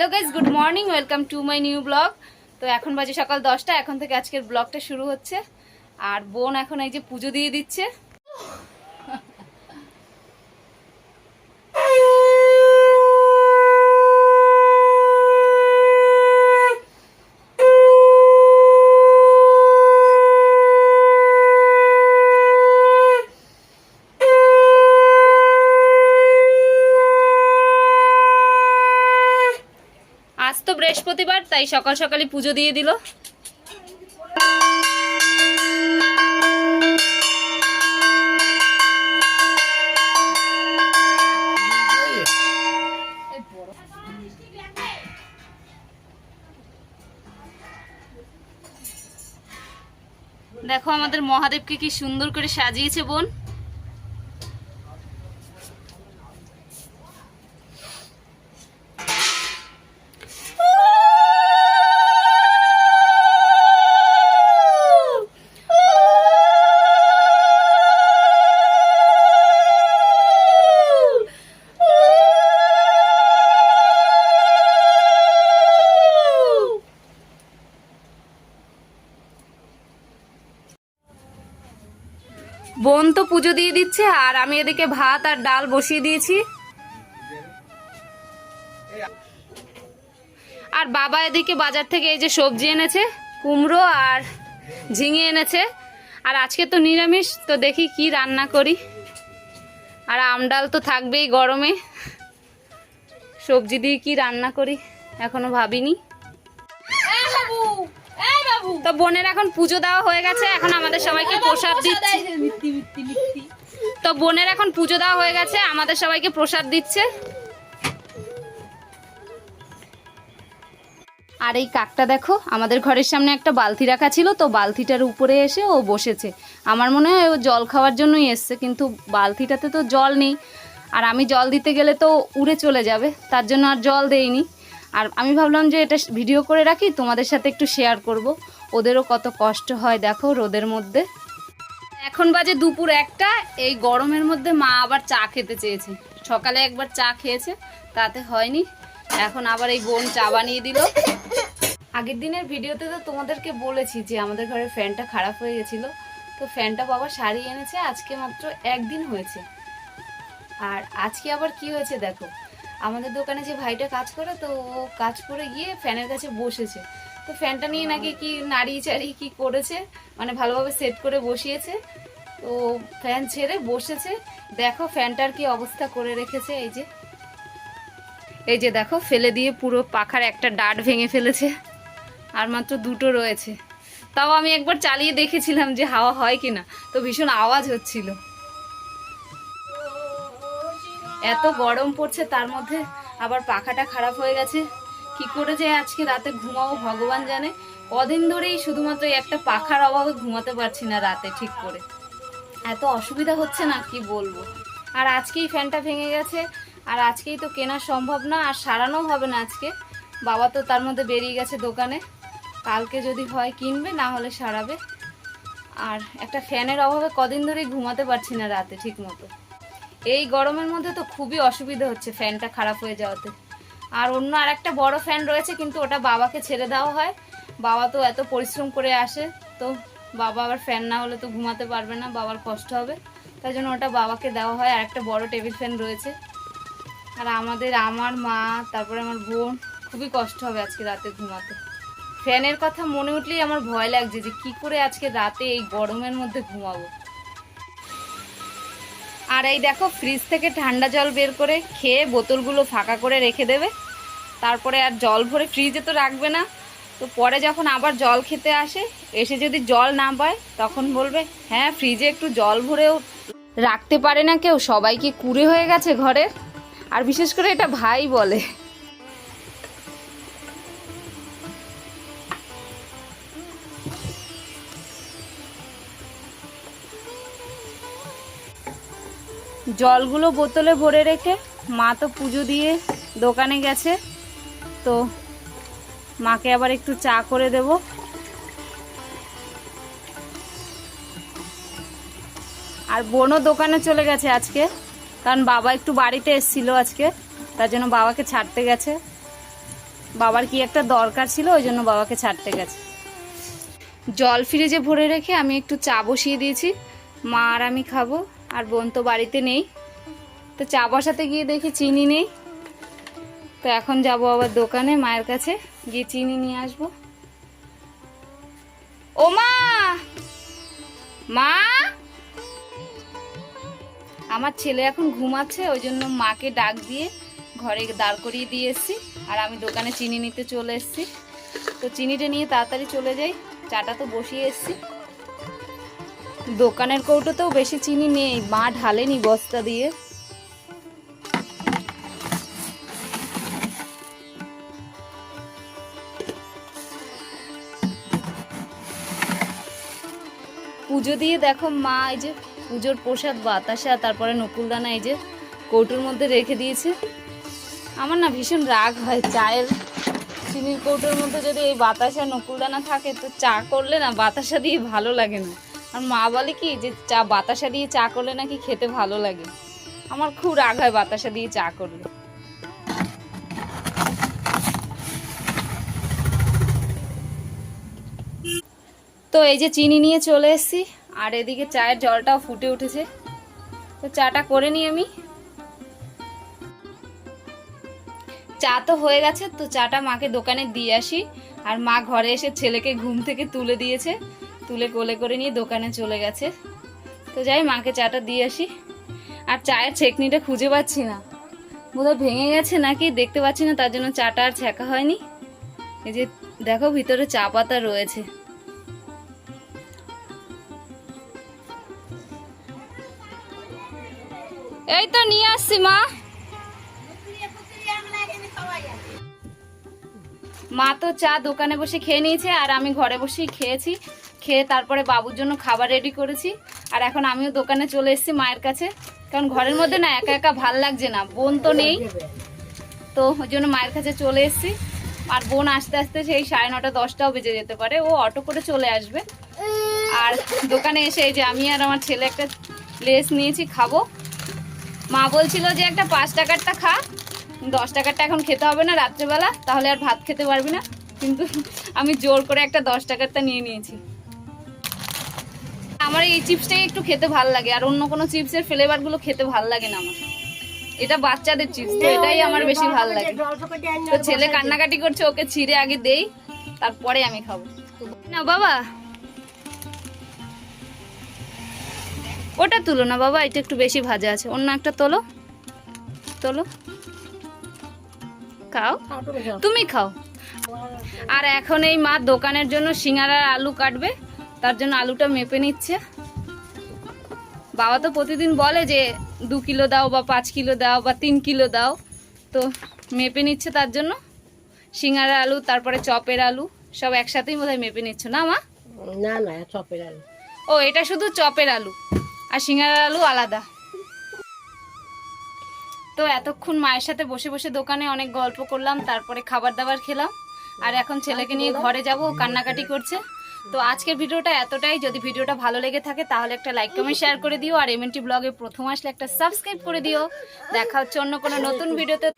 Hello guys good morning, welcome to my new vlog. তো এখন বাজে সকাল দশটা, এখন থেকে আজকের ব্লগটা শুরু হচ্ছে। আর বোন এখন এই যে পুজো দিয়ে দিচ্ছে। তো বৃহস্পতিবার, তাই সকাল সকালই পুজো দিয়ে দিল। দেখো আমাদের মহাদেবকে কি সুন্দর করে সাজিয়েছে বোন। বোন তো পুজো দিয়ে দিচ্ছে, আর আমি এদিকে ভাত আর ডাল বসিয়ে দিয়েছি। আর বাবা এদিকে বাজার থেকে এই যে সবজি এনেছে, কুমড়ো আর ঝিঙে এনেছে। আর আজকে তো নিরামিষ, তো দেখি কি রান্না করি। আর আমডাল তো থাকবেই গরমে। সবজি দিয়ে কি রান্না করি, এখনও ভাবিনি। তো বোনের এখন পুজো দেওয়া হয়ে গেছে, এখন আমাদের সবাইকে প্রসাদ দিচ্ছে। তো বোনের এখন পুজো দেওয়া হয়ে গেছে, আমাদের সবাইকে প্রসাদ দিচ্ছে। আর এই কাকটা দেখো, আমাদের ঘরের সামনে একটা বালতি রাখা ছিল, তো বালতিটার উপরে এসে ও বসেছে। আমার মনে হয় ও জল খাওয়ার জন্যই এসছে, কিন্তু বালতিটাতে তো জল নেই। আর আমি জল দিতে গেলে তো উড়ে চলে যাবে, তার জন্য আর জল দেইনি। আর আমি ভাবলাম যে এটা ভিডিও করে রাখি, তোমাদের সাথে একটু শেয়ার করব। ওদেরও কত কষ্ট হয় দেখো রোদের মধ্যে। এখন বাজে দুপুর একটা, এই গরমের মধ্যে মা আবার চা খেতে চেয়েছে। সকালে একবার চা খেয়েছে, তাতে হয়নি। এখন আবার এই বোন চা বানিয়ে দিল। আগের দিনের ভিডিওতে তো তোমাদেরকে বলেছি যে আমাদের ঘরের ফ্যানটা খারাপ হয়ে গেছিল। তো ফ্যানটা বাবা সারিয়ে এনেছে, আজকে মাত্র একদিন হয়েছে। আর আজকে আবার কি হয়েছে দেখো, আমাদের দোকানে যে ভাইটা কাজ করে, তো ও কাজ করে গিয়ে ফ্যানের কাছে বসেছে। তো ফ্যানটা নিয়ে নাকি কি নাড়িয়ে চাড়িয়ে কি করেছে? মানে ভালোভাবে সেট করে বসিয়েছে। তো ফ্যান ছেড়ে বসেছে। দেখো ফ্যানটার কি অবস্থা করে রেখেছে এই যে। এই যে দেখো, ফেলে দিয়ে পুরো পাখার একটা ডাট ভেঙে ফেলেছে। আর মাত্র দুটো রয়েছে। তাও আমি একবার চালিয়ে দেখেছিলাম যে হাওয়া হয় কিনা। তো ভীষণ আওয়াজ হচ্ছিল। এত গরম পড়ছে তার মধ্যে আবার পাখাটা খারাপ হয়ে গেছে। কি করে যে আজকে রাতে ঘুমাবো ভগবান জানে? কদিন ধরেই শুধুমাত্র একটা পাখার অভাবে ঘুমাতে পারছি না রাতে ঠিক করে। এত অসুবিধা হচ্ছে না কি বলব? আর আজকেই ফ্যানটা ভেঙে গেছে, আর আজকেই তো কেনা সম্ভব না, আর সারানো হবে না আজকে। বাবা তো তার মধ্যে বেরিয়ে গেছে দোকানে। কালকে যদি হয় কিনবে, না হলে সারাবে। আর একটা ফ্যানের অভাবে কদিন ধরেই ঘুমাতে পারছি না রাতে ঠিক মতো। এই গরমের মধ্যে তো খুবই অসুবিধা হচ্ছে ফ্যানটা খারাপ হয়ে যাওয়াতে। আর অন্য আর একটা বড় ফ্যান রয়েছে, কিন্তু ওটা বাবাকে ছেড়ে দেওয়া হয়। বাবা তো এত পরিশ্রম করে আসে, তো বাবা আবার ফ্যান না হলে তো ঘুমাতে পারবে না, বাবার কষ্ট হবে। তাই জন্য ওটা বাবাকে দেওয়া হয়, আর একটা বড় টেবিল ফ্যান রয়েছে। আর আমাদের আমার মা, তারপরে আমার বোন, খুবই কষ্ট হবে আজকে রাতে ঘুমাতে। ফ্যানের কথা মনে উঠলেই আমার ভয় লাগছে যে কি করে আজকে রাতে এই গরমের মধ্যে ঘুমাবো। আর এই দেখো ফ্রিজ থেকে ঠান্ডা জল বের করে খেয়ে বোতলগুলো ফাঁকা করে রেখে দেবে। তারপরে আর জল ভরে ফ্রিজে তো রাখবে না। তো পরে যখন আবার জল খেতে আসে, এসে যদি জল না পায়, তখন বলবে হ্যাঁ ফ্রিজে একটু জল ভরেও রাখতে পারে না কেউ। সবাই কি কুড়ে হয়ে গেছে ঘরের আর বিশেষ করে এটা ভাই বলে। জলগুলো বোতলে ভরে রেখে মা তো পুজো দিয়ে দোকানে গেছে। তো মাকে আবার একটু চা করে দেব। আর বোনও দোকানে চলে গেছে আজকে, কারণ বাবা একটু বাড়িতে এসেছিল আজকে, তার জন্য বাবাকে ছাড়তে গেছে। বাবার কি একটা দরকার ছিল, ওই জন্য বাবাকে ছাড়তে গেছে। জল ফ্রিজে ভরে রেখে আমি একটু চা বসিয়ে দিয়েছি। মা আর আমি খাব। আর বোন তো বাড়িতে নেই। তো চা বসাতে গিয়ে দেখি চিনি নেই। তো এখন যাব আবার দোকানে, মায়ের কাছে গিয়ে চিনি নিয়ে আসব। ও মা! মা! আমার ছেলে এখন ঘুমাচ্ছে, ওই জন্য মাকে ডাক দিয়ে ঘরে দাঁড় করিয়ে দিয়ে এসছি। আর আমি দোকানে চিনি নিতে চলে এসছি। তো চিনিটা নিয়ে তাড়াতাড়ি চলে যাই। চাটা তো বসিয়ে এসছি। দোকানের কৌটোতেও বেশি চিনি নেই। মা ঢালেনি বস্তা দিয়ে। পুজো দিয়ে দেখো মা, এই যে পুজোর প্রসাদ, বাতাসা, তারপরে নকুলদানা এই যে কৌটোর মধ্যে রেখে দিয়েছে। আমার না ভীষণ রাগ হয় চায়ের চিনির কৌটোর মধ্যে যদি এই বাতাসা, নকুলদানা থাকে, তো চা করলে না বাতাসা দিয়ে ভালো লাগে না। আর মা বলে কি যে চা, বাতাসা দিয়ে চা করলে নাকি খেতে ভালো লাগে। আমার খুব রাগ হয় বাতাসা দিয়ে চা করলে। তো এই যে চিনি নিয়ে চলে এসেছি, আর এদিকে চায়ের জলটাও ফুটে উঠেছে। তো চাটা করে নিই আমি। চা তো হয়ে গেছে, তো চাটা মাকে দোকানে দিয়ে আসি। আর মা ঘরে এসে ছেলেকে ঘুম থেকে তুলে দিয়েছে। তুলে কোলে করে নিয়ে দোকানে চলে গেছে। তো যাই, মাকে চাটা দিয়ে আসি। আর চায়ের ছেকনিটা খুঁজে পাচ্ছি না। বোধহয় ভেঙে গেছে নাকি, দেখতে পাচ্ছি না, তার জন্য চাটা আর ছেঁকা হয়নি। এই যে দেখো, ভিতরে চা পাতা রয়েছে। এই তো নিয়ে আসছি, মা। মা তো চা দোকানে বসে খেয়ে নিয়েছে, আর আমি ঘরে বসেই খেয়েছি। খেয়ে তারপরে বাবুর জন্য খাবার রেডি করেছি। আর এখন আমিও দোকানে চলে এসেছি মায়ের কাছে। কারণ ঘরের মধ্যে না একা একা ভালো লাগছে না, বোন তো নেই। তো ওই জন্য মায়ের কাছে চলে এসেছি। আর বোন আস্তে আস্তে সেই সাড়ে নটা, দশটাও বেজে যেতে পারে। ও অটো করে চলে আসবে। আর দোকানে এসে এই যে আমি আর আমার ছেলে একটা লেস নিয়েছি, খাব। মা বলছিল যে একটা পাঁচ টাকারটা খা। দশ টাকারটা এখন খেতে হবে না রাত্রেবেলা, তাহলে আর ভাত খেতে পারবি না। কিন্তু আমি জোর করে একটা দশ টাকারটা নিয়ে নিয়েছি। আমার এই চিপসটাই একটু খেতে ভালো লাগে, আর অন্য কোনো চিপসের ফ্লেভারগুলো খেতে ভালো লাগে না আমার। এটা বাচ্চাদের চিপস, তো এটাই আমার বেশি ভালো লাগে। তো ছেলে কান্নাকাটি করছে, ওকে ছিঁড়ে আগে দেই, তারপরে আমি খাব। না বাবা। ওটা তুলো না বাবা, এটা একটু বেশি ভাজা আছে। অন্য একটা তোলো। তোলো। খাও। তুমি খাও। আর এখন এই মা দোকানের জন্য সিঙ্গারার আলু কাটবে। তার জন্য আলুটা মেপে নিচ্ছে। বাবা তো প্রতিদিন বলে যে দু কিলো দাও বা পাঁচ কিলো দাও বা তিন কিলো দাও। তো মেপে নিচ্ছে তার জন্য। সিঙ্গারা আলু তারপরে চপের আলু সব একসাথেই বোধহয় মেপে নিচ্ছ না মা? না না চপের আলু। ও এটা শুধু চপের আলু আর সিঙ্গারার আলু আলাদা। তো এতক্ষণ মায়ের সাথে বসে বসে দোকানে অনেক গল্প করলাম তারপরে খাবার দাবার খেলাম। আর এখন ছেলেকে নিয়ে ঘরে যাব কান্নাকাটি করছে। তো আজকের ভিডিওটা এতটাই। যদি ভিডিওটা ভালো লেগে থাকে, তাহলে একটা লাইক কমেন্ট শেয়ার করে দিও। আর এমএনটি ব্লগে প্রথম আসলে একটা সাবস্ক্রাইব করে দিও। দেখা হচ্ছে অন্য কোনো নতুন ভিডিওতে।